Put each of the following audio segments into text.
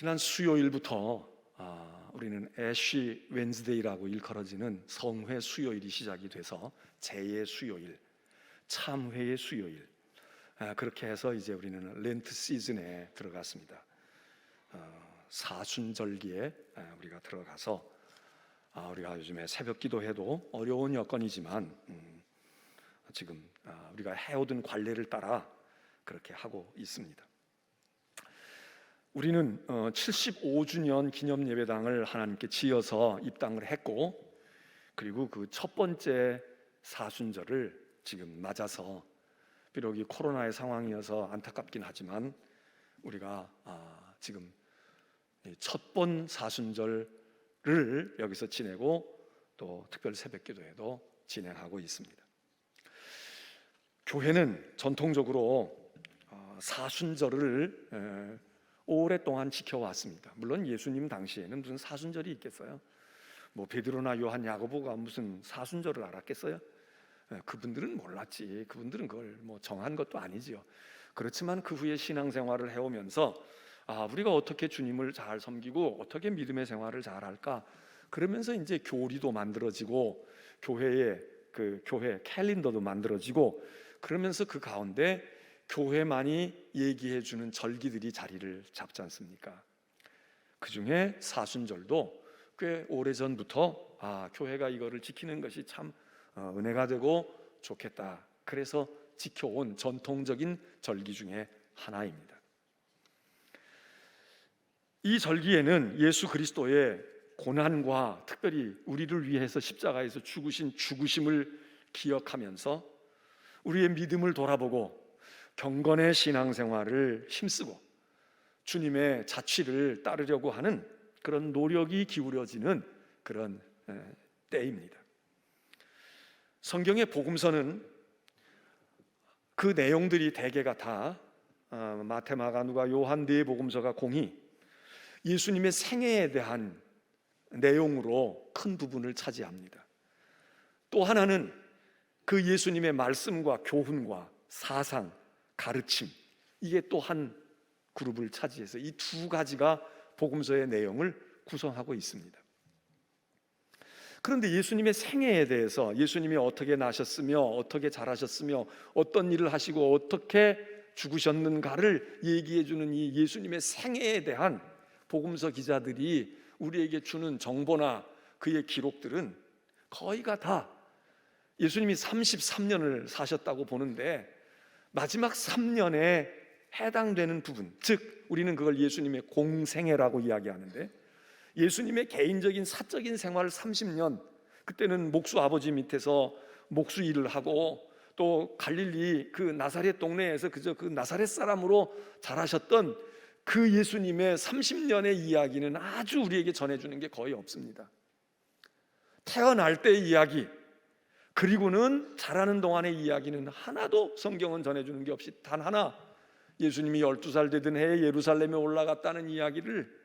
지난 수요일부터 아, 우리는 애쉬 웬즈데이라고 일컬어지는 성회 수요일이 시작이 돼서 제의 수요일, 참회의 수요일 아, 그렇게 해서 이제 우리는 렌트 시즌에 들어갔습니다. 어, 사순절기에 아, 우리가 들어가서 아, 우리가 요즘에 새벽 기도해도 어려운 여건이지만 음, 지금 아, 우리가 해오던 관례를 따라 그렇게 하고 있습니다. 우리는 75주년 기념 예배당을 하나님께 지어서 입당을 했고 그리고 그 첫 번째 사순절을 지금 맞아서 비록 이 코로나의 상황이어서 안타깝긴 하지만 우리가 아, 지금 첫 번 사순절을 여기서 지내고 또 특별 새벽기도회도 진행하고 있습니다. 교회는 전통적으로 어, 사순절을 에, 오랫동안 지켜왔습니다. 물론 예수님 당시에는 무슨 사순절이 있겠어요? 뭐 베드로나 요한 야고보가 무슨 사순절을 알았겠어요? 예, 그분들은 몰랐지. 그분들은 그걸 뭐 정한 것도 아니지요. 그렇지만 그 후에 신앙생활을 해오면서 아 우리가 어떻게 주님을 잘 섬기고 어떻게 믿음의 생활을 잘 할까? 그러면서 이제 교리도 만들어지고 교회의 그 교회 캘린더도 만들어지고 그러면서 그 가운데 교회만이 얘기해 주는 절기들이 자리를 잡지 않습니까? 그 중에 사순절도 꽤 오래 전부터 아 교회가 이거를 지키는 것이 참 어, 은혜가 되고 좋겠다. 그래서 지켜온 전통적인 절기 중에 하나입니다. 이 절기에는 예수 그리스도의 고난과 특별히 우리를 위해서 십자가에서 죽으신 죽으심을 기억하면서 우리의 믿음을 돌아보고 경건의 신앙생활을 힘쓰고 주님의 자취를 따르려고 하는 그런 노력이 기울여지는 그런 때입니다. 성경의 복음서는 그 내용들이 대개가 다 어, 마태, 마가, 누가, 요한 네 복음서가 공히 예수님의 생애에 대한 내용으로 큰 부분을 차지합니다. 또 하나는 그 예수님의 말씀과 교훈과 사상, 가르침 이게 또 한 그룹을 차지해서 이 두 가지가 복음서의 내용을 구성하고 있습니다. 그런데 예수님의 생애에 대해서 예수님이 어떻게 나셨으며 어떻게 자라셨으며 어떤 일을 하시고 어떻게 죽으셨는가를 얘기해 주는 이 예수님의 생애에 대한 복음서 기자들이 우리에게 주는 정보나 그의 기록들은 거의가 다 예수님이 33년을 사셨다고 보는데 마지막 3년에 해당되는 부분, 즉 우리는 그걸 예수님의 공생애라고 이야기하는데 예수님의 개인적인 사적인 생활 30년 그때는 목수 아버지 밑에서 목수 일을 하고 또 갈릴리 그 나사렛 동네에서 그저 그 나사렛 사람으로 자라셨던 그 예수님의 30년의 이야기는 아주 우리에게 전해주는 게 거의 없습니다. 태어날 때의 이야기, 그리고는 자라는 동안의 이야기는 하나도 성경은 전해주는 게 없이 단 하나 예수님이 12살 되던 해에 예루살렘에 올라갔다는 이야기를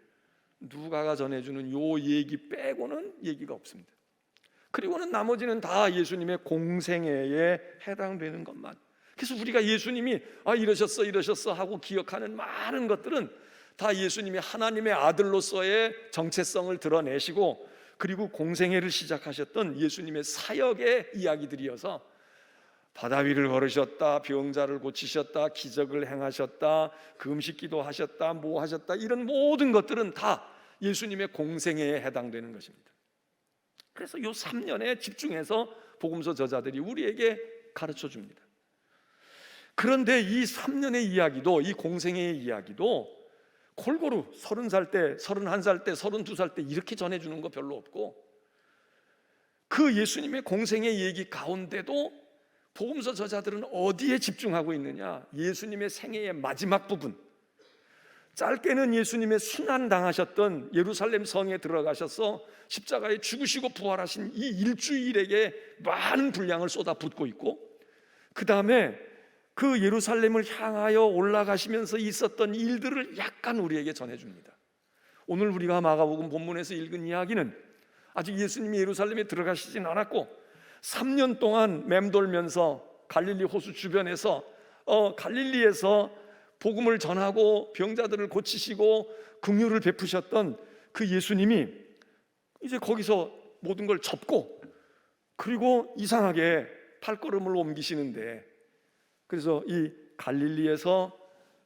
누가가 전해주는 요 얘기 빼고는 얘기가 없습니다. 그리고는 나머지는 다 예수님의 공생애에 해당되는 것만. 그래서 우리가 예수님이 아 이러셨어 이러셨어 하고 기억하는 많은 것들은 다 예수님이 하나님의 아들로서의 정체성을 드러내시고 그리고 공생애를 시작하셨던 예수님의 사역의 이야기들이어서 바다 위를 걸으셨다, 병자를 고치셨다, 기적을 행하셨다, 금식기도 하셨다, 뭐 하셨다 이런 모든 것들은 다 예수님의 공생애에 해당되는 것입니다. 그래서 요 3년에 집중해서 복음서 저자들이 우리에게 가르쳐 줍니다. 그런데 이 3년의 이야기도 이 공생애의 이야기도 골고루 30살 때, 31살 때, 32살 때 이렇게 전해 주는 거 별로 없고 그 예수님의 공생의 얘기 가운데도 복음서 저자들은 어디에 집중하고 있느냐? 예수님의 생애의 마지막 부분. 짧게는 예수님의 순환 당하셨던 예루살렘 성에 들어가셔서 십자가에 죽으시고 부활하신 이 일주일에게 많은 분량을 쏟아붓고 있고 그 다음에 그 예루살렘을 향하여 올라가시면서 있었던 일들을 약간 우리에게 전해줍니다. 오늘 우리가 마가복음 본문에서 읽은 이야기는 아직 예수님이 예루살렘에 들어가시진 않았고 3년 동안 맴돌면서 갈릴리 호수 주변에서 어, 갈릴리에서 복음을 전하고 병자들을 고치시고 긍휼을 베푸셨던 그 예수님이 이제 거기서 모든 걸 접고 그리고 이상하게 팔걸음을 옮기시는데 그래서 이 갈릴리에서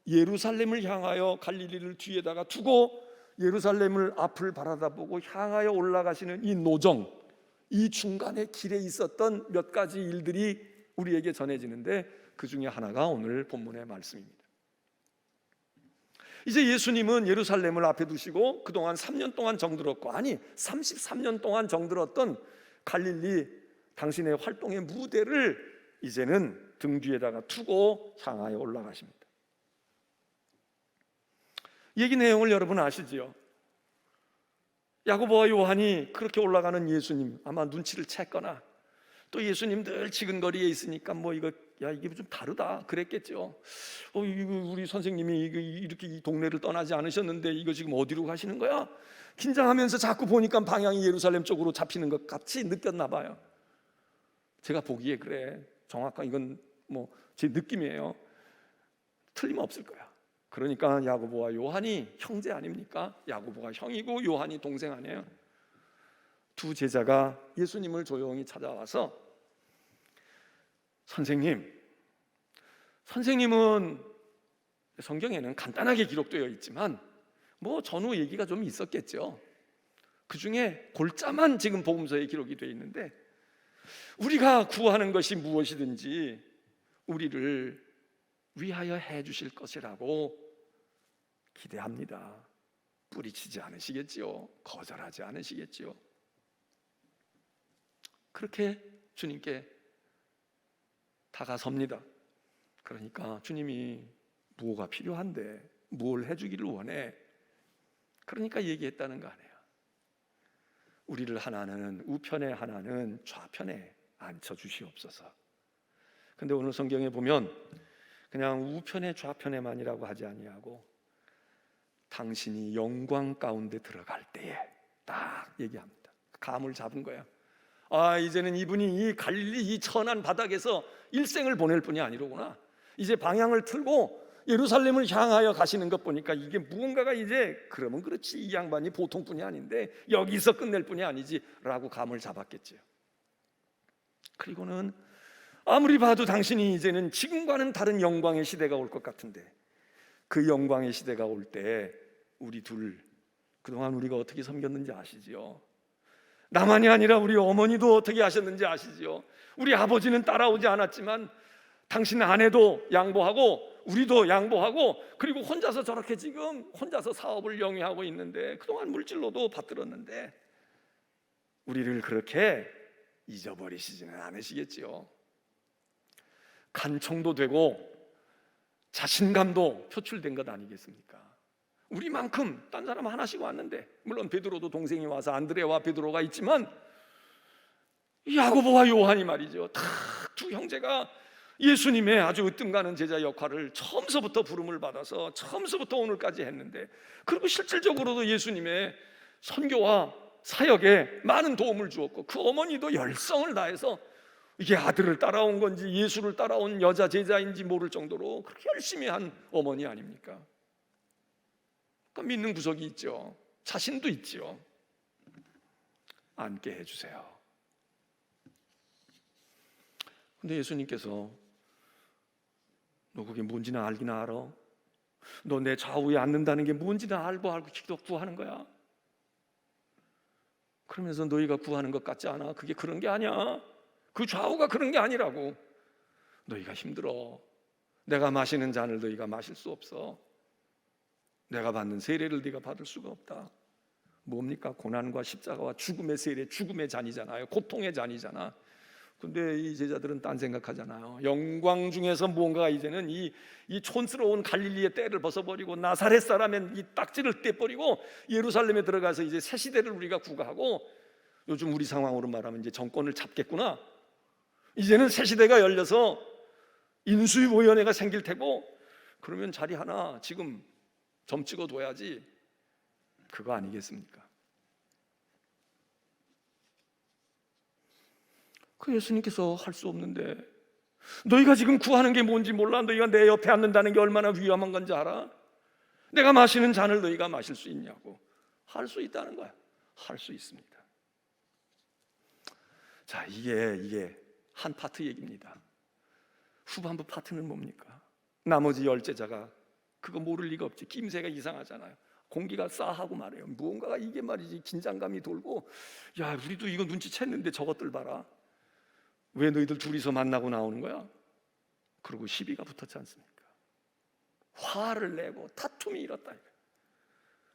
예루살렘을 향하여 갈릴리를 뒤에다가 두고 예루살렘을 앞을 바라다보고 향하여 올라가시는 이 노정 이 중간에 길에 있었던 몇 가지 일들이 우리에게 전해지는데 그 중에 하나가 오늘 본문의 말씀입니다. 이제 예수님은 예루살렘을 앞에 두시고 그동안 3년 동안 정들었고 아니 33년 동안 정들었던 갈릴리 당신의 활동의 무대를 이제는 등 뒤에다가 두고 향하여 올라가십니다. 얘기 내용을 여러분 아시지요? 야고보와 요한이 그렇게 올라가는 예수님 아마 눈치를 챘거나 또 예수님 늘 지근거리에 있으니까 뭐 이거 야 이게 좀 다르다 그랬겠죠. 어 이거 우리 선생님이 이거 이렇게 이 동네를 떠나지 않으셨는데 이거 지금 어디로 가시는 거야? 긴장하면서 자꾸 보니까 방향이 예루살렘 쪽으로 잡히는 것 같이 느꼈나 봐요. 제가 보기에 그래. 정확한 이건 뭐 제 느낌이에요. 틀림없을 거야. 그러니까 야고보와 요한이 형제 아닙니까? 야고보가 형이고 요한이 동생 아니에요. 두 제자가 예수님을 조용히 찾아와서 선생님, 선생님은 성경에는 간단하게 기록되어 있지만 뭐 전후 얘기가 좀 있었겠죠. 그 중에 골자만 지금 복음서에 기록이 되어 있는데 우리가 구하는 것이 무엇이든지 우리를 위하여 해 주실 것이라고 기대합니다. 뿌리치지 않으시겠지요. 거절하지 않으시겠지요. 그렇게 주님께 다가섭니다. 그러니까 주님이 무엇가 필요한데 뭘 해주기를 원해. 그러니까 얘기했다는 거 아니에요. 우리를 하나는 우편에 하나는 좌편에 앉혀 주시옵소서. 근데 오늘 성경에 보면 그냥 우편에 좌편에만이라고 하지 아니하고 당신이 영광 가운데 들어갈 때에 딱 얘기합니다. 감을 잡은 거야. 아 이제는 이분이 이 갈릴리 이 천한 바닥에서 일생을 보낼 뿐이 아니로구나. 이제 방향을 틀고 예루살렘을 향하여 가시는 것 보니까 이게 무언가가 이제 그러면 그렇지 이 양반이 보통뿐이 아닌데 여기서 끝낼 뿐이 아니지라고 감을 잡았겠지요. 그리고는 아무리 봐도 당신이 이제는 지금과는 다른 영광의 시대가 올 것 같은데 그 영광의 시대가 올 때 우리 둘 그동안 우리가 어떻게 섬겼는지 아시지요? 나만이 아니라 우리 어머니도 어떻게 하셨는지 아시지요? 우리 아버지는 따라오지 않았지만 당신 아내도 양보하고 우리도 양보하고 그리고 혼자서 저렇게 지금 혼자서 사업을 영위하고 있는데 그동안 물질로도 받들었는데 우리를 그렇게 잊어버리시지는 않으시겠지요. 간청도 되고 자신감도 표출된 것 아니겠습니까? 우리만큼 딴 사람 하나씩 왔는데 물론 베드로도 동생이 와서 안드레와 베드로가 있지만 야고보와 요한이 말이죠. 다 두 형제가 예수님의 아주 으뜸가는 제자 역할을 처음서부터 부름을 받아서 처음서부터 오늘까지 했는데 그리고 실질적으로도 예수님의 선교와 사역에 많은 도움을 주었고 그 어머니도 열성을 다해서 이게 아들을 따라온 건지 예수를 따라온 여자 제자인지 모를 정도로 그렇게 열심히 한 어머니 아닙니까? 그 믿는 구석이 있죠. 자신도 있죠. 앉게 해주세요. 근데 예수님께서 너 그게 뭔지는 알기나 알아? 너 내 좌우에 앉는다는 게 뭔지는 알고 알고 기도 구하는 거야. 그러면서 너희가 구하는 것 같지 않아? 그게 그런 게 아니야. 그 좌우가 그런 게 아니라고. 너희가 힘들어. 내가 마시는 잔을 너희가 마실 수 없어. 내가 받는 세례를 네가 받을 수가 없다. 뭡니까? 고난과 십자가와 죽음의 세례, 죽음의 잔이잖아요. 고통의 잔이잖아. 근데 이 제자들은 딴 생각하잖아요. 영광 중에서 무언가 이제는 이, 이 촌스러운 갈릴리의 때를 벗어버리고 나사렛 사람의 이 딱지를 떼버리고 예루살렘에 들어가서 이제 새 시대를 우리가 구가하고 요즘 우리 상황으로 말하면 이제 정권을 잡겠구나. 이제는 새 시대가 열려서 인수위원회가 생길 테고 그러면 자리 하나 지금 점 찍어둬야지 그거 아니겠습니까? 그 예수님께서 할 수 없는데 너희가 지금 구하는 게 뭔지 몰라. 너희가 내 옆에 앉는다는 게 얼마나 위험한 건지 알아? 내가 마시는 잔을 너희가 마실 수 있냐고. 할 수 있다는 거야. 할 수 있습니다. 자, 이게 이게 한 파트 얘기입니다. 후반부 파트는 뭡니까? 나머지 열 제자가 그거 모를 리가 없지. 김새가 이상하잖아요. 공기가 싸하고 말해요. 무언가가 이게 말이지 긴장감이 돌고 야 우리도 이거 눈치챘는데 저것들 봐라. 왜 너희들 둘이서 만나고 나오는 거야? 그리고 시비가 붙었지 않습니까? 화를 내고 다툼이 일었다.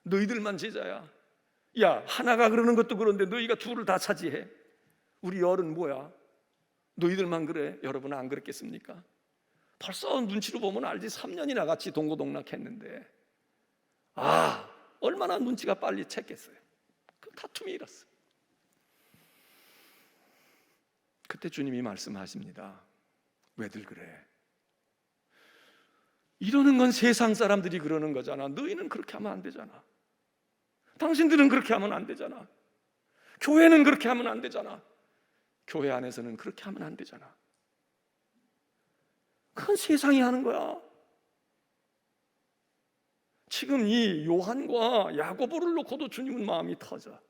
너희들만 제자야. 야 하나가 그러는 것도 그런데 너희가 둘을 다 차지해. 우리 열은 뭐야? 너희들만 그래. 여러분은 안 그랬겠습니까? 벌써 눈치로 보면 알지 3년이나 같이 동고동락했는데 아 얼마나 눈치가 빨리 챘겠어요. 그 다툼이 일었어. 그때 주님이 말씀하십니다. 왜들 그래? 이러는 건 세상 사람들이 그러는 거잖아. 너희는 그렇게 하면 안 되잖아. 당신들은 그렇게 하면 안 되잖아. 교회는 그렇게 하면 안 되잖아. 교회 안에서는 그렇게 하면 안 되잖아. 그건 세상이 하는 거야. 지금 이 요한과 야고보를 놓고도 주님은 마음이 터져.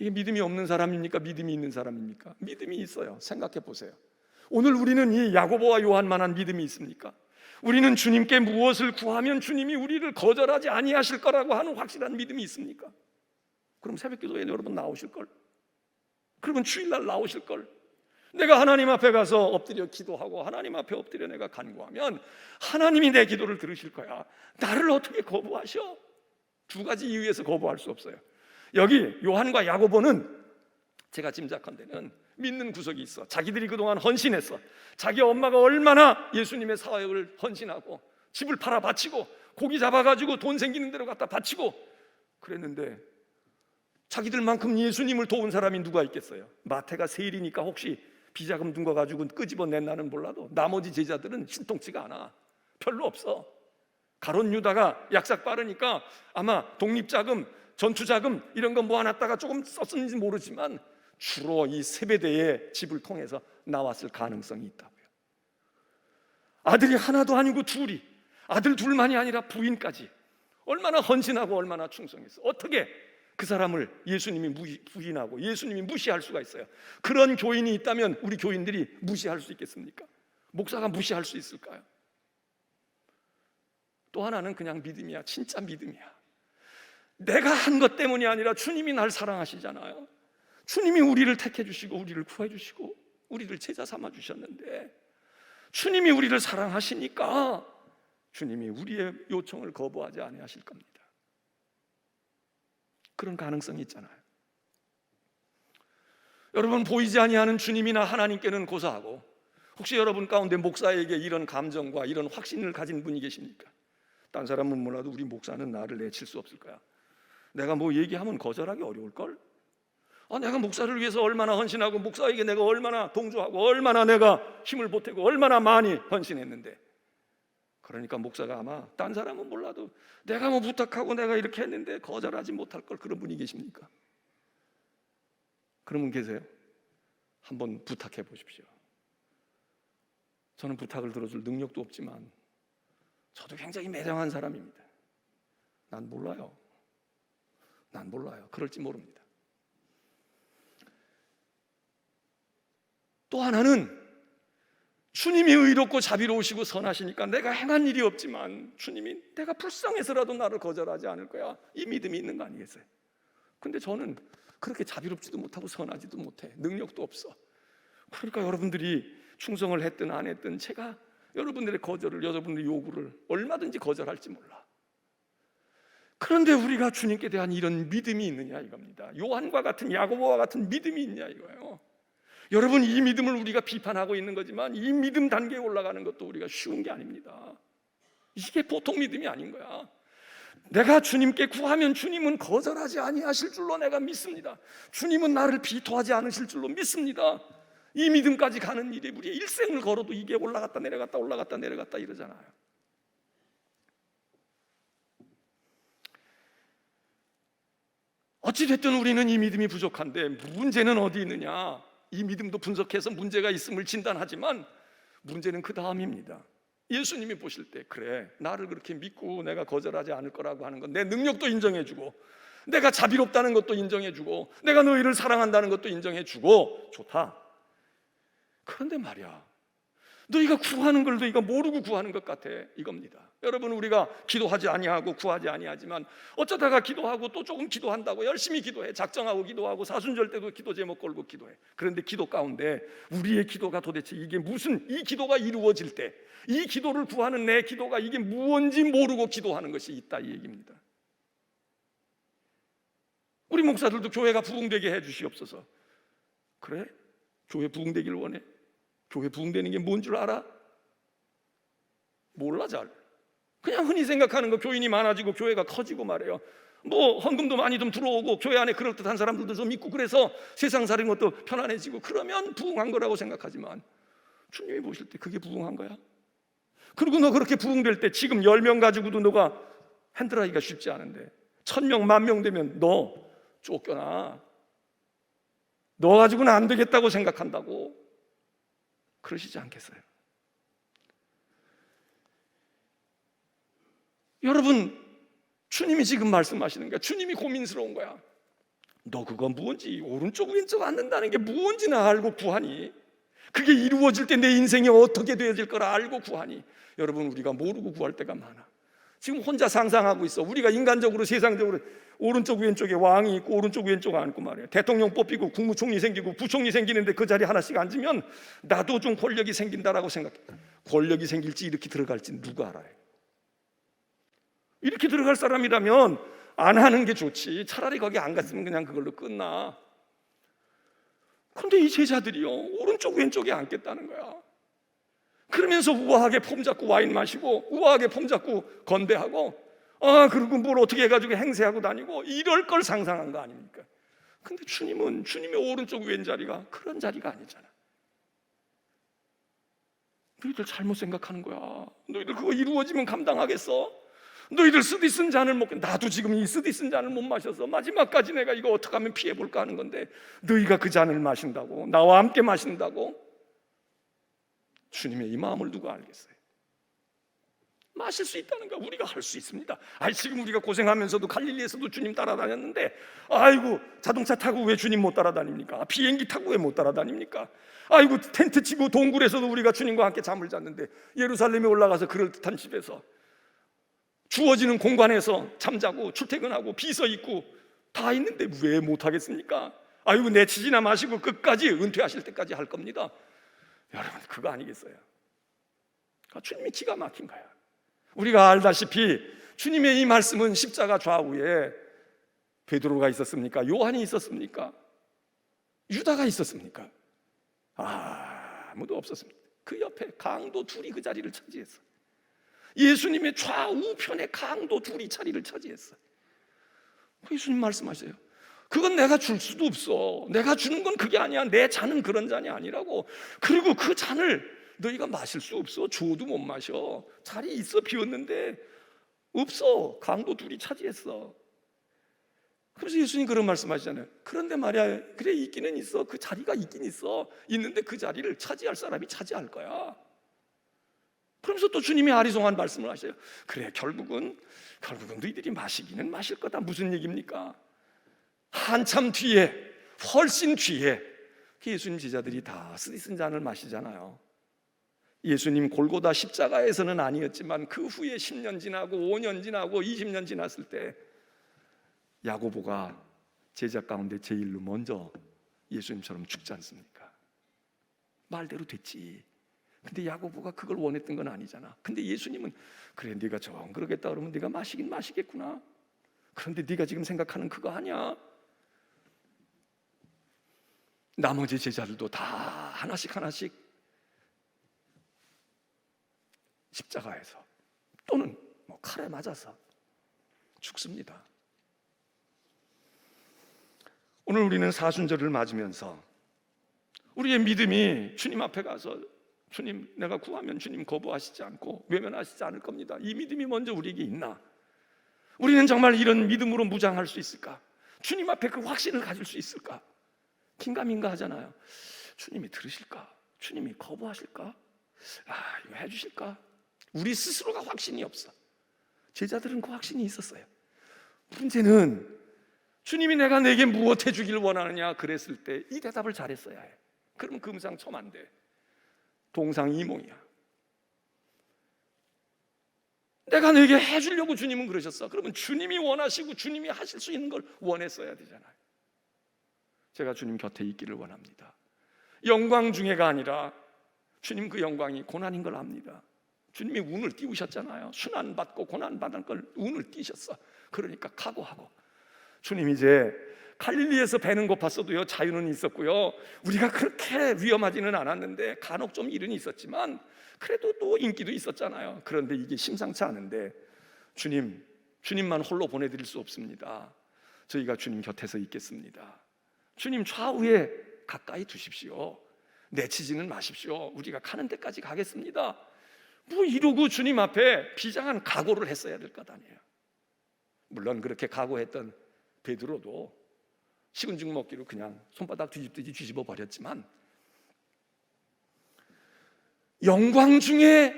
이게 믿음이 없는 사람입니까? 믿음이 있는 사람입니까? 믿음이 있어요. 생각해 보세요. 오늘 우리는 이 야고보와 요한만한 믿음이 있습니까? 우리는 주님께 무엇을 구하면 주님이 우리를 거절하지 아니하실 거라고 하는 확실한 믿음이 있습니까? 그럼 새벽 기도에 여러분 나오실 걸. 그러면 주일날 나오실 걸. 내가 하나님 앞에 가서 엎드려 기도하고 하나님 앞에 엎드려 내가 간구하면 하나님이 내 기도를 들으실 거야. 나를 어떻게 거부하셔? 두 가지 이유에서 거부할 수 없어요. 여기 요한과 야고보는 제가 짐작한데는 믿는 구석이 있어. 자기들이 그동안 헌신했어. 자기 엄마가 얼마나 예수님의 사역을 헌신하고 집을 팔아 바치고 고기 잡아 가지고 돈 생기는 대로 갖다 바치고 그랬는데 자기들만큼 예수님을 도운 사람이 누가 있겠어요? 마태가 세일이니까 혹시 비자금 둔 거 가지고 끄집어낸다는 몰라도 나머지 제자들은 신통치가 않아. 별로 없어. 가론 유다가 약삭 빠르니까 아마 독립자금, 전투자금 이런 거 모아놨다가 조금 썼는지 모르지만 주로 이 세배대의 집을 통해서 나왔을 가능성이 있다고요. 아들이 하나도 아니고 둘이 아들 둘만이 아니라 부인까지 얼마나 헌신하고 얼마나 충성했어. 어떻게 그 사람을 예수님이 부인하고 예수님이 무시할 수가 있어요. 그런 교인이 있다면 우리 교인들이 무시할 수 있겠습니까? 목사가 무시할 수 있을까요? 또 하나는 그냥 믿음이야. 진짜 믿음이야. 내가 한 것 때문이 아니라 주님이 날 사랑하시잖아요. 주님이 우리를 택해 주시고 우리를 구해 주시고 우리를 제자 삼아 주셨는데 주님이 우리를 사랑하시니까 주님이 우리의 요청을 거부하지 아니하실 겁니다. 그런 가능성이 있잖아요. 여러분 보이지 아니하는 주님이나 하나님께는 고사하고 혹시 여러분 가운데 목사에게 이런 감정과 이런 확신을 가진 분이 계십니까? 딴 사람은 몰라도 우리 목사는 나를 내칠 수 없을 거야. 내가 뭐 얘기하면 거절하기 어려울 걸. 아, 내가 목사를 위해서 얼마나 헌신하고 목사에게 내가 얼마나 동조하고 얼마나 내가 힘을 보태고 얼마나 많이 헌신했는데 그러니까 목사가 아마 딴 사람은 몰라도 내가 뭐 부탁하고 내가 이렇게 했는데 거절하지 못할 걸 그런 분이 계십니까? 그런 분 계세요? 한번 부탁해 보십시오. 저는 부탁을 들어줄 능력도 없지만 저도 굉장히 매정한 사람입니다. 난 몰라요. 난 몰라요. 그럴지 모릅니다. 또 하나는 주님이 의롭고 자비로우시고 선하시니까 내가 행한 일이 없지만 주님이 내가 불쌍해서라도 나를 거절하지 않을 거야. 이 믿음이 있는 거 아니겠어요? 근데 저는 그렇게 자비롭지도 못하고 선하지도 못해. 능력도 없어. 그러니까 여러분들이 충성을 했든 안 했든 제가 여러분들의 거절을 여러분들의 요구를 얼마든지 거절할지 몰라. 그런데 우리가 주님께 대한 이런 믿음이 있느냐 이겁니다. 요한과 같은 야고보와 같은 믿음이 있냐 이거예요. 여러분 이 믿음을 우리가 비판하고 있는 거지만 이 믿음 단계에 올라가는 것도 우리가 쉬운 게 아닙니다. 이게 보통 믿음이 아닌 거야. 내가 주님께 구하면 주님은 거절하지 아니하실 줄로 내가 믿습니다. 주님은 나를 비토하지 않으실 줄로 믿습니다. 이 믿음까지 가는 일이 우리의 일생을 걸어도 이게 올라갔다 내려갔다 올라갔다 내려갔다 이러잖아요. 어찌됐든 우리는 이 믿음이 부족한데 문제는 어디 있느냐? 이 믿음도 분석해서 문제가 있음을 진단하지만 문제는 그 다음입니다. 예수님이 보실 때 그래 나를 그렇게 믿고 내가 거절하지 않을 거라고 하는 건 내 능력도 인정해주고 내가 자비롭다는 것도 인정해주고 내가 너희를 사랑한다는 것도 인정해주고 좋다. 그런데 말이야 너희가 구하는 걸 너희가 모르고 구하는 것 같아 이겁니다. 여러분 우리가 기도하지 아니하고 구하지 아니하지만 어쩌다가 기도하고 또 조금 기도한다고 열심히 기도해 작정하고 기도하고 사순절 때도 기도 제목 걸고 기도해. 그런데 기도 가운데 우리의 기도가 도대체 이게 무슨 이 기도가 이루어질 때 이 기도를 구하는 내 기도가 이게 무언지 모르고 기도하는 것이 있다 이 얘기입니다. 우리 목사들도 교회가 부흥되게 해 주시옵소서. 그래? 교회 부흥되길 원해? 교회 부흥되는 게 뭔 줄 알아? 몰라 잘. 그냥 흔히 생각하는 거 교인이 많아지고 교회가 커지고 말이에요. 뭐 헌금도 많이 좀 들어오고 교회 안에 그럴듯한 사람들도 좀 있고 그래서 세상 사는 것도 편안해지고 그러면 부흥한 거라고 생각하지만 주님이 보실 때 그게 부흥한 거야? 그리고 너 그렇게 부흥될 때 지금 10명 가지고도 너가 핸들하기가 쉽지 않은데 천명 만 명 되면 너 쫓겨나. 너 가지고는 안 되겠다고 생각한다고 그러시지 않겠어요? 여러분, 주님이 지금 말씀하시는 거야. 주님이 고민스러운 거야. 너 그거 무언지 오른쪽 왼쪽 앉는다는 게 무언지는 알고 구하니? 그게 이루어질 때 내 인생이 어떻게 되어질 거라 알고 구하니? 여러분 우리가 모르고 구할 때가 많아. 지금 혼자 상상하고 있어. 우리가 인간적으로 세상적으로 오른쪽 왼쪽에 왕이 있고 오른쪽 왼쪽 앉고 말이야. 대통령 뽑히고 국무총리 생기고 부총리 생기는데 그 자리에 하나씩 앉으면 나도 좀 권력이 생긴다라고 생각해. 권력이 생길지 이렇게 들어갈지 누가 알아요? 이렇게 들어갈 사람이라면 안 하는 게 좋지. 차라리 거기 안 갔으면 그냥 그걸로 끝나. 근데 이 제자들이요 오른쪽 왼쪽에 앉겠다는 거야. 그러면서 우아하게 폼 잡고 와인 마시고 우아하게 폼 잡고 건배하고 아 그리고 뭘 어떻게 해가지고 행세하고 다니고 이럴 걸 상상한 거 아닙니까? 근데 주님은 주님의 오른쪽 왼 자리가 그런 자리가 아니잖아. 너희들 잘못 생각하는 거야. 너희들 그거 이루어지면 감당하겠어? 너희들 쓰디쓴 잔을 먹 나도 지금 이 쓰디쓴 잔을 못 마셔서 마지막까지 내가 이거 어떻게 하면 피해 볼까 하는 건데 너희가 그 잔을 마신다고 나와 함께 마신다고 주님의 이 마음을 누가 알겠어요? 마실 수 있다는 거 우리가 할 수 있습니다. 아 지금 우리가 고생하면서도 갈릴리에서도 주님 따라다녔는데 아이고 자동차 타고 왜 주님 못 따라다닙니까? 비행기 타고 왜 못 따라다닙니까? 아이고 텐트 치고 동굴에서도 우리가 주님과 함께 잠을 잤는데 예루살렘에 올라가서 그럴 듯한 집에서 주어지는 공간에서 잠자고 출퇴근하고 비서 있고 다 있는데 왜 못 하겠습니까? 아이고 내치지나 마시고 끝까지 은퇴하실 때까지 할 겁니다. 여러분 그거 아니겠어요? 주님이 기가 막힌 거야. 우리가 알다시피 주님의 이 말씀은 십자가 좌우에 베드로가 있었습니까? 요한이 있었습니까? 유다가 있었습니까? 아무도 없었습니다. 그 옆에 강도 둘이 그 자리를 차지했어. 예수님의 좌우편에 강도 둘이 자리를 차지했어. 예수님 말씀하세요. 그건 내가 줄 수도 없어. 내가 주는 건 그게 아니야. 내 잔은 그런 잔이 아니라고. 그리고 그 잔을 너희가 마실 수 없어. 줘도 못 마셔. 자리 있어 비었는데 없어. 강도 둘이 차지했어. 그래서 예수님 그런 말씀하시잖아요. 그런데 말이야, 그래 있기는 있어. 그 자리가 있긴 있어. 있는데 그 자리를 차지할 사람이 차지할 거야. 그러면서 또 주님이 아리송한 말씀을 하셔요. 그래 결국은 결국은 너희들이 마시기는 마실 거다. 무슨 얘기입니까? 한참 뒤에 훨씬 뒤에 예수님 제자들이 다 쓰디쓴 잔을 마시잖아요. 예수님 골고다 십자가에서는 아니었지만 그 후에 10년 지나고 5년 지나고 20년 지났을 때 야고보가 제자 가운데 제일로 먼저 예수님처럼 죽지 않습니까? 말대로 됐지. 근데 야고보가 그걸 원했던 건 아니잖아. 근데 예수님은 그래 네가 정 그러겠다 그러면 네가 마시긴 마시겠구나. 그런데 네가 지금 생각하는 그거 아니야. 나머지 제자들도 다 하나씩 하나씩 십자가에서 또는 뭐 칼에 맞아서 죽습니다. 오늘 우리는 사순절을 맞으면서 우리의 믿음이 주님 앞에 가서 주님 내가 구하면 주님 거부하시지 않고 외면하시지 않을 겁니다. 이 믿음이 먼저 우리에게 있나? 우리는 정말 이런 믿음으로 무장할 수 있을까? 주님 앞에 그 확신을 가질 수 있을까? 긴가민가 하잖아요. 주님이 들으실까? 주님이 거부하실까? 아, 이거 해주실까? 우리 스스로가 확신이 없어. 제자들은 그 확신이 있었어요. 문제는 주님이 내가 내게 무엇 해주길 원하느냐 그랬을 때 이 대답을 잘했어야 해. 그러면 금상 첨 안 돼. 동상이몽이야. 내가 내게 해주려고 주님은 그러셨어. 그러면 주님이 원하시고 주님이 하실 수 있는 걸 원했어야 되잖아요. 제가 주님 곁에 있기를 원합니다. 영광 중에가 아니라 주님 그 영광이 고난인 걸 압니다. 주님이 운을 띄우셨잖아요. 순환 받고 고난 받은 걸 운을 띄셨어. 그러니까 각오하고 주님 이제 갈릴리에서 배는 고팠어도요 자유는 있었고요. 우리가 그렇게 위험하지는 않았는데 간혹 좀 일은 있었지만 그래도 또 인기도 있었잖아요. 그런데 이게 심상치 않은데 주님, 주님만 홀로 보내드릴 수 없습니다. 저희가 주님 곁에서 있겠습니다. 주님 좌우에 가까이 두십시오. 내치지는 마십시오. 우리가 가는 데까지 가겠습니다. 뭐 이러고 주님 앞에 비장한 각오를 했어야 될 것 아니에요. 물론 그렇게 각오했던 베드로도 식은 죽 먹기로 그냥 손바닥 뒤집듯이 뒤집어 버렸지만 영광 중에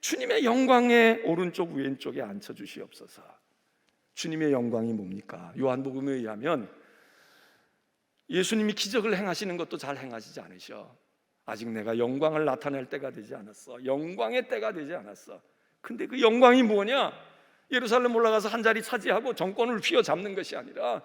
주님의 영광의 오른쪽 왼쪽에 앉혀 주시옵소서. 주님의 영광이 뭡니까? 요한복음에 의하면 예수님이 기적을 행하시는 것도 잘 행하시지 않으셔. 아직 내가 영광을 나타낼 때가 되지 않았어. 영광의 때가 되지 않았어. 근데 그 영광이 뭐냐? 예루살렘 올라가서 한 자리 차지하고 정권을 휘어잡는 것이 아니라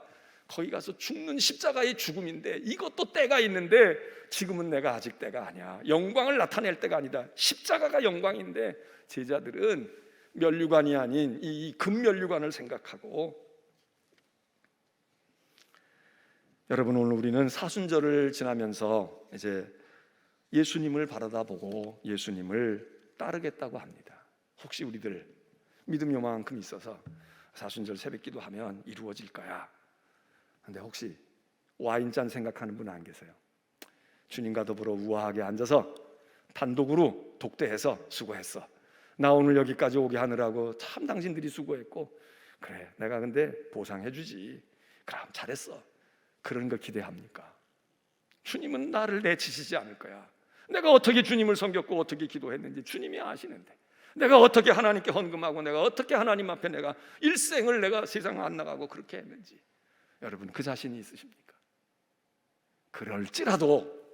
거기 가서 죽는 십자가의 죽음인데 이것도 때가 있는데 지금은 내가 아직 때가 아니야. 영광을 나타낼 때가 아니다. 십자가가 영광인데 제자들은 면류관이 아닌 이 금면류관을 생각하고 여러분 오늘 우리는 사순절을 지나면서 이제 예수님을 바라다 보고 예수님을 따르겠다고 합니다. 혹시 우리들 믿음 요만큼 있어서 사순절 새벽 기도 하면 이루어질 거야. 근데 혹시 와인잔 생각하는 분 안 계세요? 주님과 더불어 우아하게 앉아서 단독으로 독대해서 수고했어. 나 오늘 여기까지 오게 하느라고 참 당신들이 수고했고 그래 내가 근데 보상해 주지. 그럼 잘했어. 그런 거 기대합니까? 주님은 나를 내치시지 않을 거야. 내가 어떻게 주님을 섬겼고 어떻게 기도했는지 주님이 아시는데 내가 어떻게 하나님께 헌금하고 내가 어떻게 하나님 앞에 내가 일생을 내가 세상 안 나가고 그렇게 했는지 여러분 그 자신이 있으십니까? 그럴지라도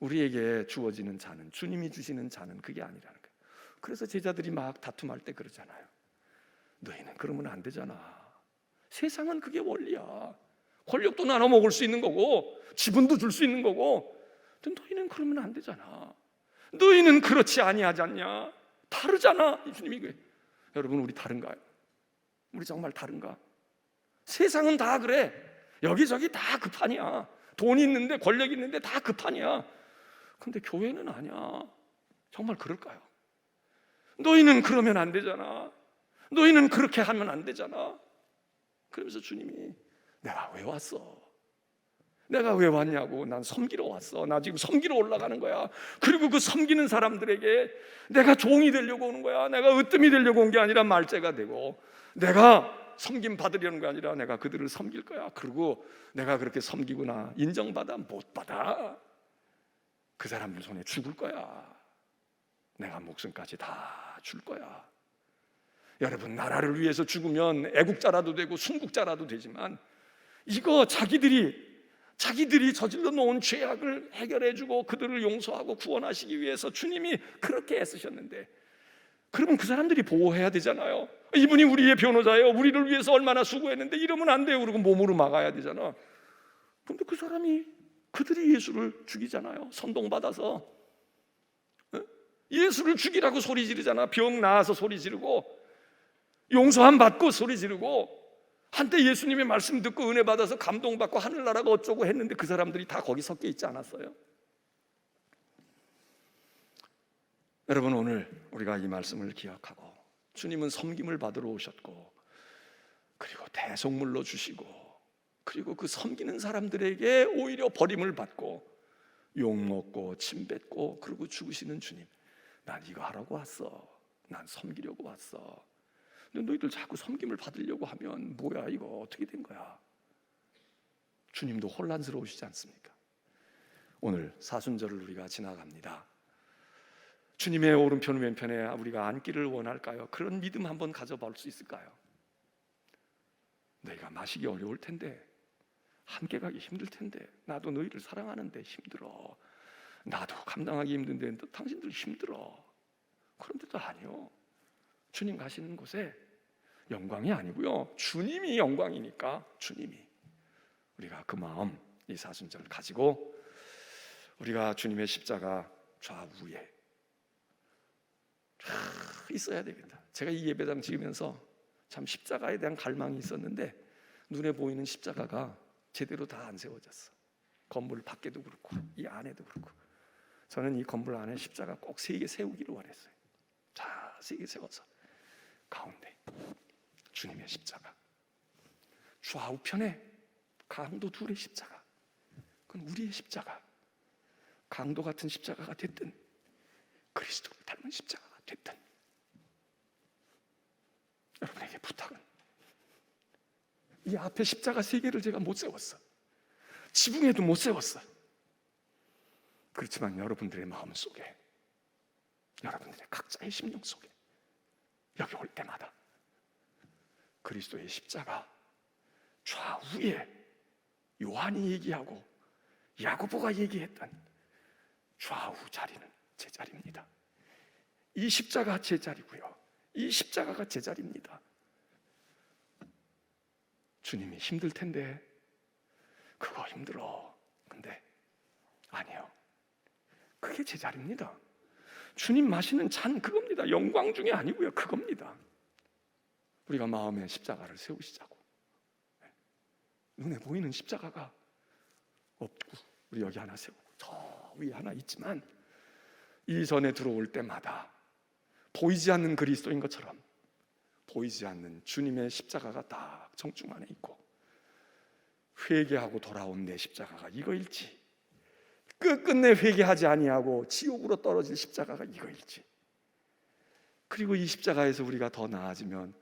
우리에게 주어지는 자는 주님이 주시는 자는 그게 아니라는 거예요. 그래서 제자들이 막 다툼할 때 그러잖아요. 너희는 그러면 안 되잖아. 세상은 그게 원리야. 권력도 나눠 먹을 수 있는 거고 지분도 줄 수 있는 거고. 너희는 그러면 안 되잖아. 너희는 그렇지 아니하지 않냐? 다르잖아. 주님이 그래. 여러분 우리 다른가요? 우리 정말 다른가? 세상은 다 그래. 여기저기 다 급하냐. 돈 있는데 권력 있는데 다 급하냐. 근데 교회는 아니야. 정말 그럴까요? 너희는 그러면 안 되잖아. 너희는 그렇게 하면 안 되잖아. 그러면서 주님이 내가 왜 왔어? 내가 왜 왔냐고 난 섬기러 왔어. 나 지금 섬기러 올라가는 거야. 그리고 그 섬기는 사람들에게 내가 종이 되려고 오는 거야. 내가 으뜸이 되려고 온 게 아니라 말제가 되고 내가 섬김 받으려는 게 아니라 내가 그들을 섬길 거야. 그리고 내가 그렇게 섬기구나 인정받아 못 받아. 그 사람들 손에 죽을 거야. 내가 목숨까지 다 줄 거야. 여러분 나라를 위해서 죽으면 애국자라도 되고 순국자라도 되지만 이거 자기들이 자기들이 저질러 놓은 죄악을 해결해 주고 그들을 용서하고 구원하시기 위해서 주님이 그렇게 애쓰셨는데 그러면 그 사람들이 보호해야 되잖아요. 이분이 우리의 변호자예요. 우리를 위해서 얼마나 수고했는데 이러면 안 돼요. 그리고 몸으로 막아야 되잖아. 근데 그 사람이 그들이 예수를 죽이잖아요. 선동받아서. 예수를 죽이라고 소리 지르잖아. 병 나아서 소리 지르고 용서함 받고 소리 지르고 한때 예수님의 말씀 듣고 은혜 받아서 감동받고 하늘나라가 어쩌고 했는데 그 사람들이 다 거기 섞여 있지 않았어요? 여러분 오늘 우리가 이 말씀을 기억하고 주님은 섬김을 받으러 오셨고 그리고 대속물로 주시고 그리고 그 섬기는 사람들에게 오히려 버림을 받고 욕 먹고 침 뱉고 그리고 죽으시는 주님 난 이거 하라고 왔어 난 섬기려고 왔어 너희들 자꾸 섬김을 받으려고 하면 뭐야 이거 어떻게 된 거야 주님도 혼란스러우시지 않습니까? 오늘 사순절을 우리가 지나갑니다. 주님의 오른편 왼편에 우리가 앉기를 원할까요? 그런 믿음 한번 가져볼 수 있을까요? 너희가 마시기 어려울 텐데 함께 가기 힘들 텐데 나도 너희를 사랑하는데 힘들어. 나도 감당하기 힘든데 너 당신들 힘들어. 그런데도 아니요. 주님 가시는 곳에 영광이 아니고요. 주님이 영광이니까 주님이 우리가 그 마음 이 사순절을 가지고 우리가 주님의 십자가 좌우에 쫙 있어야 되겠다. 제가 이 예배당 지으면서 참 십자가에 대한 갈망이 있었는데 눈에 보이는 십자가가 제대로 다 안 세워졌어. 건물 밖에도 그렇고 이 안에도 그렇고 저는 이 건물 안에 십자가 꼭 세 개 세우기를 원했어요. 자, 세 개 세워서 가운데 주님의 십자가. 좌우편에 강도 둘의 십자가. 그건 우리의 십자가. 강도 같은 십자가가 됐든 그리스도를 닮은 십자가가 됐든. 여러분에게 부탁은 이 앞에 십자가 세 개를 제가 못 세웠어. 지붕에도 못 세웠어. 그렇지만 여러분들의 마음 속에 여러분들의 각자의 심령 속에 여기 올 때마다 그리스도의 십자가 좌우에 요한이 얘기하고 야고보가 얘기했던 좌우 자리는 제 자리입니다. 이 십자가 제 자리고요. 이 십자가가 제 자리입니다. 주님이 힘들 텐데 그거 힘들어. 근데 아니요. 그게 제 자리입니다. 주님 마시는 잔 그겁니다. 영광 중에 아니고요. 그겁니다. 우리가 마음에 십자가를 세우시자고. 네. 눈에 보이는 십자가가 없고 우리 여기 하나 세우고 저 위에 하나 있지만 이 전에 들어올 때마다 보이지 않는 그리스도인 것처럼 보이지 않는 주님의 십자가가 딱 정중 안에 있고 회개하고 돌아온 내 십자가가 이거일지 끝끝내 회개하지 아니하고 지옥으로 떨어질 십자가가 이거일지 그리고 이 십자가에서 우리가 더 나아지면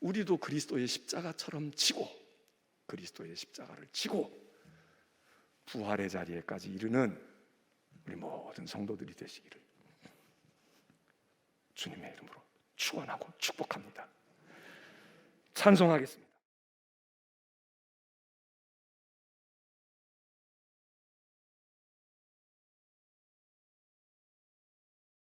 우리도 그리스도의 십자가처럼 지고 그리스도의 십자가를 지고 부활의 자리에까지 이르는 우리 모든 성도들이 되시기를 주님의 이름으로 축원하고 축복합니다. 찬송하겠습니다.